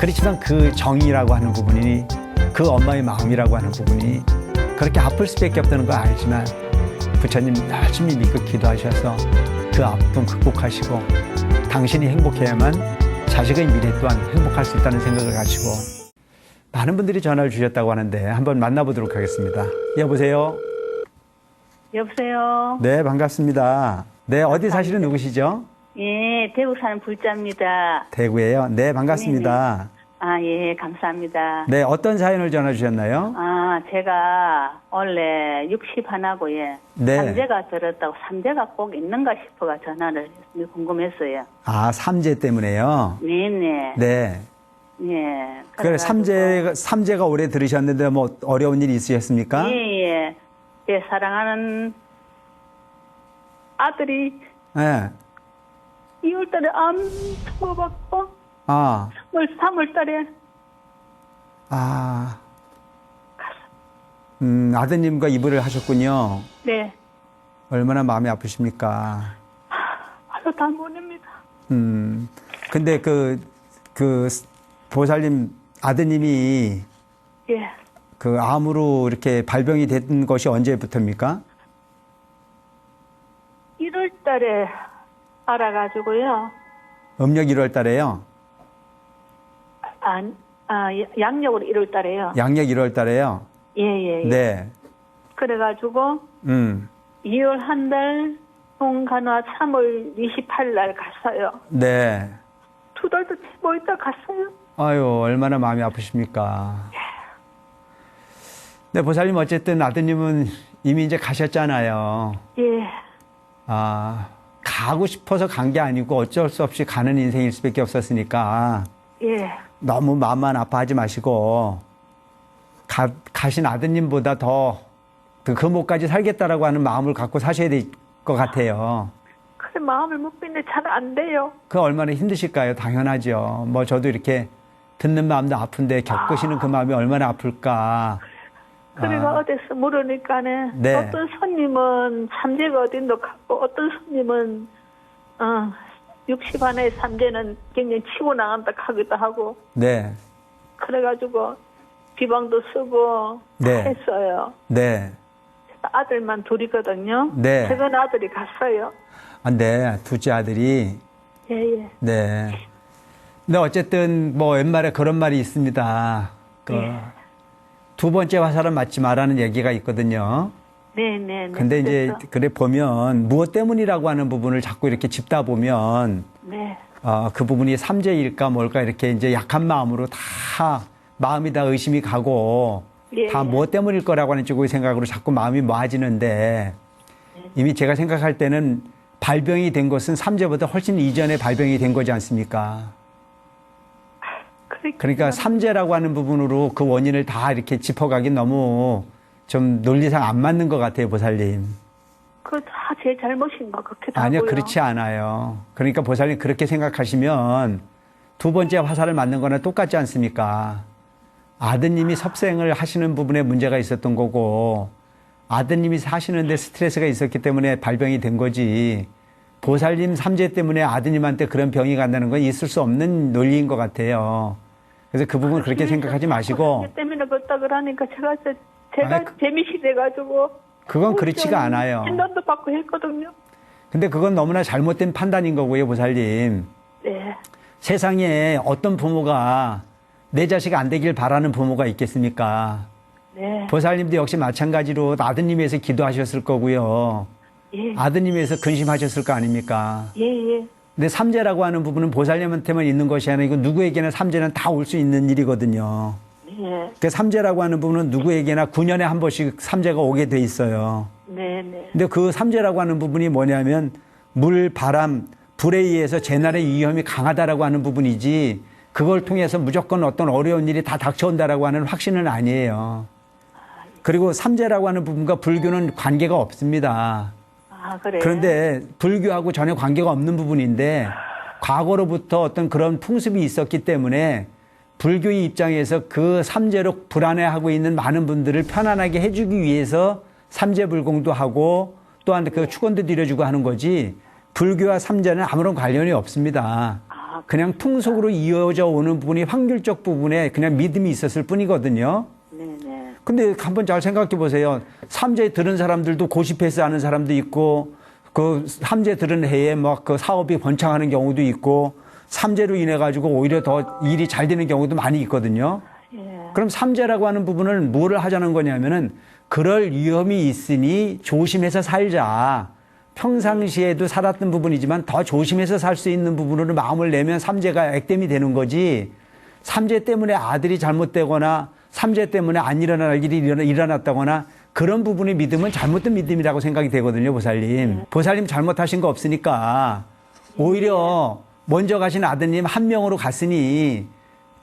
그렇지만 그 정이라고 하는 부분이 그 엄마의 마음이라고 하는 부분이 그렇게 아플 수밖에 없다는 걸 알지만 부처님 열심히 믿고 기도하셔서 그 아픔 극복하시고 당신이 행복해야만 자식의 미래 또한 행복할 수 있다는 생각을 가지고 많은 분들이 전화를 주셨다고 하는데 한번 만나보도록 하겠습니다. 여보세요? 여보세요. 네, 반갑습니다. 네, 어디 사시는 누구시죠? 예, 대구 사는 불자입니다. 대구예요. 네, 반갑습니다. 아, 예, 감사합니다. 네, 어떤 사연을 전화 주셨나요? 아, 제가 원래 60 하나고 예. 네. 삼재가 들었다고 삼재가 꼭 있는가 싶어가 전화를 했- 궁금했어요. 아, 삼재 때문에요. 네, 네. 네. 예. 그래, 삼재가, 삼재가 오래 들으셨는데 뭐 어려운 일이 있으셨습니까? 예, 예. 제 사랑하는 아들이 네. 2월 달에 암 투고 받고 아, 3월 달에 아. 음, 아드님과 이불을 하셨군요. 네. 얼마나 마음이 아프십니까? 바로 다 보냅니다. 음, 근데 그, 그, 보살님 아드님이 예. 그 암으로 이렇게 발병이 된 것이 언제부터입니까? 1월 달에 알아가지고요. 음력 1월 달에요. 아, 아, 양력으로 1월 달에요. 양력 1월 달에요. 예, 예, 예. 네. 그래가지고 음, 2월 한 달, 동간화 3월 28일 날 갔어요. 네. 두 달도 채뭐 있다 갔어요. 아유, 얼마나 마음이 아프십니까. 네, 보살님 어쨌든 아드님은 이미 이제 가셨잖아요. 예, 아, 가고 싶어서 간 게 아니고 어쩔 수 없이 가는 인생일 수밖에 없었으니까 예, 너무 마음만 아파하지 마시고 가, 가신 아드님보다 더 그 금옥까지 살겠다라고 하는 마음을 갖고 사셔야 될 것 같아요. 그래 마음을 못 빗는데 잘안 돼요. 그 얼마나 힘드실까요? 당연하죠. 뭐 저도 이렇게 듣는 마음도 아픈데 겪으시는 그 마음이 얼마나 아플까. 그래가 아. 어디서 물으니까는 네. 어떤 손님은 삼재가 어딘도 갔고 어떤 손님은 어, 60 안에 삼재는 굉장히 치고 나간다 하기도 하고 네, 그래가지고 비방도 쓰고 네. 했어요. 네. 아들만 둘이거든요. 네. 최근 아들이 갔어요. 아, 네. 둘째 아들이, 예 예. 네. 근데 어쨌든 뭐 옛말에 그런 말이 있습니다. 그, 네. 두 번째 화살은 맞지 마라는 얘기가 있거든요. 네 네. 근데 이제 그래 보면 무엇 때문이라고 하는 부분을 자꾸 이렇게 짚다 보면 네. 어, 그 부분이 삼재일까 뭘까 이렇게 이제 약한 마음으로 다 마음이 다 의심이 가고 예, 다 예. 무엇 때문일 거라고 하는 쪽의 생각으로 자꾸 마음이 모아지는데 네. 이미 제가 생각할 때는 발병이 된 것은 삼재보다 훨씬 이전에 발병이 된 거지 않습니까? 그러니까, 삼재라고 하는 부분으로 그 원인을 다 이렇게 짚어가기 너무 좀 논리상 안 맞는 것 같아요, 보살님. 그다 제 잘못인 것 같기도 아니요, 하고요. 그렇지 않아요. 그러니까 보살님 그렇게 생각하시면 두 번째 화살을 맞는 거나 똑같지 않습니까? 아드님이 섭생을 하시는 부분에 문제가 있었던 거고, 아드님이 사시는데 스트레스가 있었기 때문에 발병이 된 거지, 보살님 삼재 때문에 아드님한테 그런 병이 간다는 건 있을 수 없는 논리인 것 같아요. 그래서 그 부분 그렇게 생각하지 마시고, 때문에 그렇다 그러니까 제가 저- 제가 아이, 그- 재미시 돼가지고 그건 그렇지가 않아요. 진단도 받고 했거든요. 근데 그건 너무나 잘못된 판단인 거고요, 보살님. 네. 세상에 어떤 부모가 내 자식 안 되길 바라는 부모가 있겠습니까? 네. 보살님도 역시 마찬가지로 아드님 위해서 기도하셨을 거고요. 예. 아드님 위해서 근심하셨을 거 아닙니까? 예, 예. 근데 삼재라고 하는 부분은 보살님한테만 있는 것이 아니고 누구에게나 삼재는 다 올 수 있는 일이거든요. 네. 그 삼재라고 하는 부분은 누구에게나 9년에 한 번씩 삼재가 오게 돼 있어요. 네, 네. 근데 그 삼재라고 하는 부분이 뭐냐면 물, 바람, 불에 의해서 재난의 위험이 강하다라고 하는 부분이지 그걸 통해서 무조건 어떤 어려운 일이 다 닥쳐온다라고 하는 확신은 아니에요. 그리고 삼재라고 하는 부분과 불교는 관계가 없습니다. 아, 그래. 그런데 불교하고 전혀 관계가 없는 부분인데 과거로부터 어떤 그런 풍습이 있었기 때문에 불교의 입장에서 그 삼재로 불안해하고 있는 많은 분들을 편안하게 해주기 위해서 삼재불공도 하고 또한 그 축원도 드려주고 하는 거지 불교와 삼재는 아무런 관련이 없습니다. 아, 그냥 풍속으로 이어져 오는 부분이 확률적 부분에 그냥 믿음이 있었을 뿐이거든요. 네네. 근데 한번 잘 생각해 보세요. 삼재 들은 사람들도 고시 패스 하는 사람도 있고, 그 삼재 들은 해에 막 그 사업이 번창하는 경우도 있고, 삼재로 인해 가지고 오히려 더 일이 잘 되는 경우도 많이 있거든요. 예. 그럼 삼재라고 하는 부분을 뭐를 하자는 거냐면은 그럴 위험이 있으니 조심해서 살자. 평상시에도 살았던 부분이지만 더 조심해서 살 수 있는 부분으로 마음을 내면 삼재가 액땜이 되는 거지. 삼재 때문에 아들이 잘못되거나 삼재 때문에 안 일어날 일이 일어났다거나 그런 부분의 믿음은 잘못된 믿음이라고 생각이 되거든요, 보살님. 보살님 잘못하신 거 없으니까 오히려 먼저 가신 아드님 한 명으로 갔으니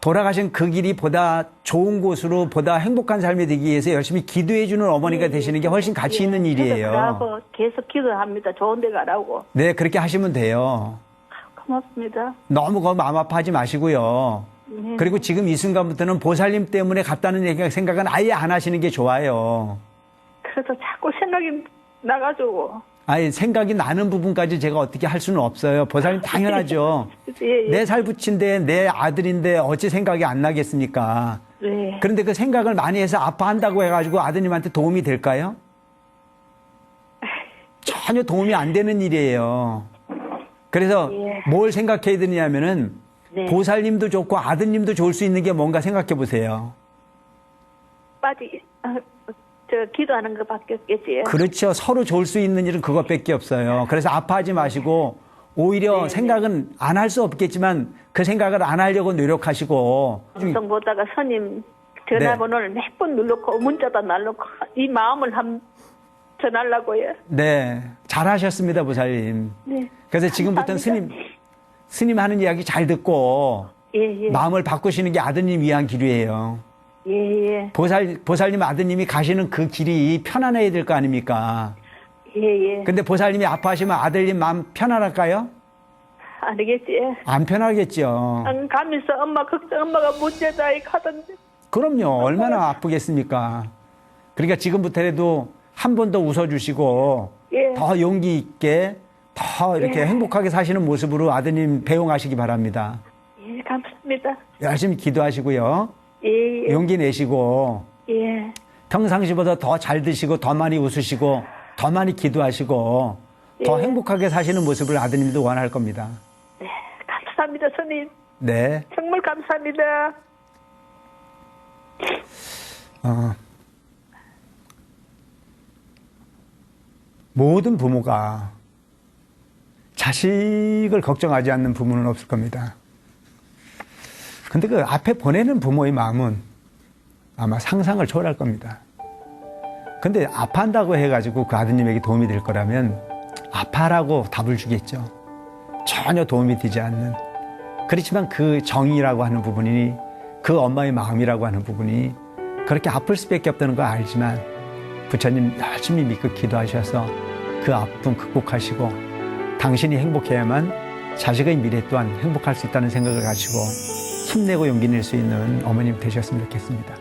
돌아가신 그 길이 보다 좋은 곳으로 보다 행복한 삶이 되기 위해서 열심히 기도해 주는 어머니가 되시는 게 훨씬 가치 있는 예. 일이에요. 그러고 계속 기도합니다. 좋은 데 가라고. 네, 그렇게 하시면 돼요. 고맙습니다. 너무 그 마음 아파하지 마시고요. 네. 그리고 지금 이 순간부터는 보살님 때문에 갔다는 얘기 생각은 아예 안 하시는 게 좋아요. 그래서 자꾸 생각이 나가지고. 아예 생각이 나는 부분까지 제가 어떻게 할 수는 없어요. 보살님 당연하죠. 예, 예. 내 살 붙인데 내 아들인데 어찌 생각이 안 나겠습니까? 네. 그런데 그 생각을 많이 해서 아파한다고 해가지고 아드님한테 도움이 될까요? 전혀 도움이 안 되는 일이에요. 그래서 예. 뭘 생각해야 되냐면은 네. 보살님도 좋고 아드님도 좋을 수 있는 게 뭔가 생각해 보세요. 빠지, 어, 저, 기도하는 것밖에 없겠지. 그렇죠. 서로 좋을 수 있는 일은 그것밖에 없어요. 그래서 아파하지 마시고 오히려 네, 생각은 안 할 수 없겠지만 그 생각을 안 하려고 노력하시고 방송 보다가 스님 전화번호를 몇번 눌러고 문자도 날놓고 이 마음을 한 전하려고요. 네 잘하셨습니다 보살님. 네. 그래서 지금부터는 스님. 스님 하는 이야기 잘 듣고 예, 예. 마음을 바꾸시는 게 아드님 위한 길이에요. 예, 예. 보살 보살님 아드님이 가시는 그 길이 편안해야 될 거 아닙니까? 예, 예. 근데 보살님이 아파하시면 아들님 마음 편안할까요? 알겠지. 안 편하겠죠. 안 가면서 엄마 걱정, 엄마가 문제다, 이 하던데. 그럼요. 얼마나 아프겠습니까? 그러니까 지금부터라도 한 번 더 웃어주시고 예. 더 용기 있게 더 이렇게 예. 행복하게 사시는 모습으로 아드님 배웅하시기 바랍니다. 예, 감사합니다. 열심히 기도하시고요. 예, 예. 용기 내시고 예. 평상시보다 더 잘 드시고 더 많이 웃으시고 더 많이 기도하시고 더 예. 행복하게 사시는 모습을 아드님도 원할 겁니다. 네, 감사합니다, 스님. 네. 정말 감사합니다. 어, 모든 부모가 자식을 걱정하지 않는 부모는 없을 겁니다. 근데 그 앞에 보내는 부모의 마음은 아마 상상을 초월할 겁니다. 근데 아파한다고 해가지고 그 아드님에게 도움이 될 거라면 아파라고 답을 주겠죠. 전혀 도움이 되지 않는. 그렇지만 그 정이라고 하는 부분이 그 엄마의 마음이라고 하는 부분이 그렇게 아플 수밖에 없다는 거 알지만 부처님 열심히 믿고 기도하셔서 그 아픔 극복하시고 당신이 행복해야만 자식의 미래 또한 행복할 수 있다는 생각을 가지고 힘내고 용기 낼 수 있는 어머님 되셨으면 좋겠습니다.